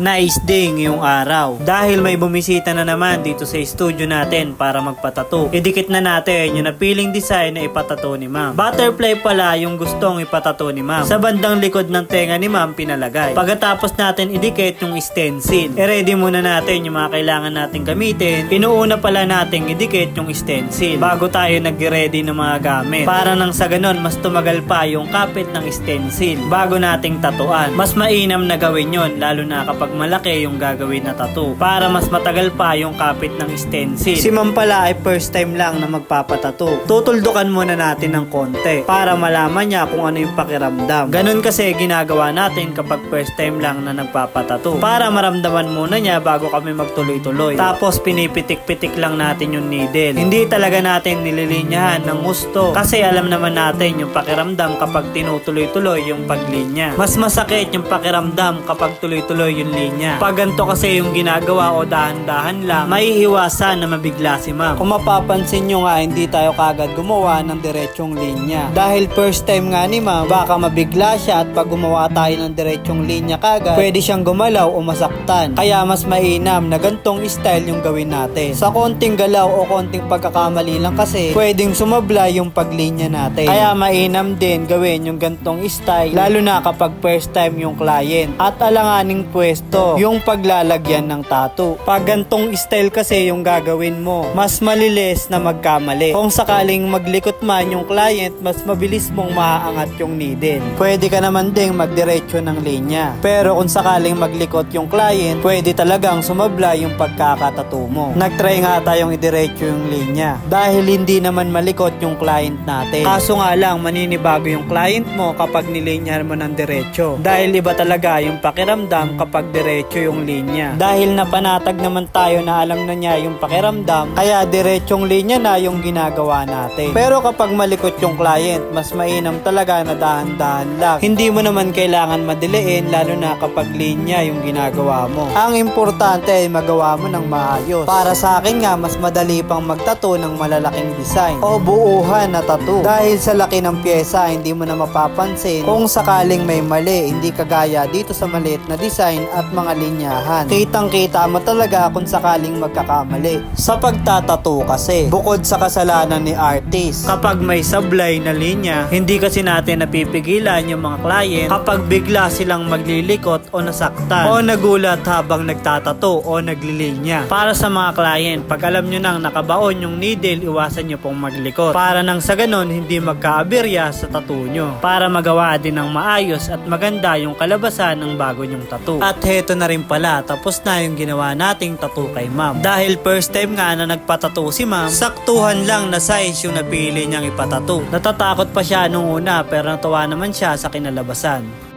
Nice day ngayong araw. Dahil may bumisita na naman dito sa studio natin para magpatato. Idikit na natin yung napiling design na ipatato ni ma'am. Butterfly pala yung gustong ipatato ni ma'am. Sa bandang likod ng tenga ni ma'am pinalagay. Pagkatapos natin idikit yung stencil. I-ready muna natin yung mga kailangan natin gamitin. Inuuna pala natin idikit yung stencil bago tayo nag-ready ng mga gamit. Para nang sa ganon mas tumagal pa yung kapit ng stencil bago nating tatuan. Mas mainam na gawin yon lalo na kapag malaki yung gagawin na tattoo para mas matagal pa yung kapit ng stencil. Si ma'am pala ay first time lang na magpapatato. Tutuldukan muna natin ng konti para malaman niya kung ano yung pakiramdam. Ganon kasi ginagawa natin kapag first time lang na nagpapatato. Para maramdaman muna niya bago kami magtuloy-tuloy. Tapos pinipitik-pitik lang natin yung needle. Hindi talaga natin nililinyahan ng gusto kasi alam naman natin yung pakiramdam kapag tinutuloy-tuloy yung paglinya. Mas masakit yung pakiramdam kapag tuloy-tuloy yung linya. Pag ganito kasi yung ginagawa o dahan-dahan lang, may iwasan na mabigla si ma'am. Kung mapapansin nyo nga, hindi tayo kagad gumawa ng diretsong linya. Dahil first time nga ni ma'am, baka mabigla siya at pag gumawa tayo ng diretsong linya kagad, pwede siyang gumalaw o masaktan. Kaya mas mainam na gantong style yung gawin natin. Sa konting galaw o konting pagkakamali lang kasi, pwedeng sumabla yung paglinya natin. Kaya mainam din gawin yung gantong style, lalo na kapag first time yung client. At alanganing pwesto, yung paglalagyan ng tattoo. Pag gantong style kasi yung gagawin mo, mas malilis na magkamali. Kung sakaling maglikot man yung client, mas mabilis mong maaangat yung needle. Pwede ka naman ding magdiretso ng linya. Pero kung sakaling maglikot yung client, pwede talagang sumabla yung pagkakatato mo. Nagtry nga tayong idiretso yung linya. Dahil hindi naman malikot yung client natin. Kaso nga lang, maninibago yung client mo kapag nilinyahan mo ng diretso. Dahil iba talaga yung pakiramdam kapag diretso yung linya. Dahil napanatag naman tayo na alam na niya yung pakiramdam, kaya diretsong linya na yung ginagawa natin. Pero kapag malikot yung client, mas mainam talaga na dahan-dahan lang. Hindi mo naman kailangan madiliin lalo na kapag linya yung ginagawa mo. Ang importante ay magawa mo ng maayos. Para sa akin nga, mas madali pang magtato ng malalaking design o buuhan na tattoo. Dahil sa laki ng pyesa, hindi mo na mapapansin kung sakaling may mali, hindi kagaya dito sa maliit na design at mga linyahan. Kitang-kita mo talaga kung sakaling magkakamali. Sa pagtatato kasi, bukod sa kasalanan ni artist, kapag may sablay na linya, hindi kasi natin napipigilan yung mga client kapag bigla silang maglilikot o nasaktan o nagulat habang nagtatato o naglilinya. Para sa mga client, pag alam nyo nang nakabaon yung needle, iwasan nyo pong maglikot. Para nang sa ganon, hindi magkaaberya sa tattoo nyo. Para magawa din ng maayos at maganda yung kalabasan ng bago nyong tattoo. At heto na rin pala, tapos na yung ginawa nating tattoo kay ma'am. Dahil first time nga na nagpatato si ma'am, saktuhan lang na size yung napili niyang ipatato. Natatakot pa siya nung una pero natuwa naman siya sa kinalabasan.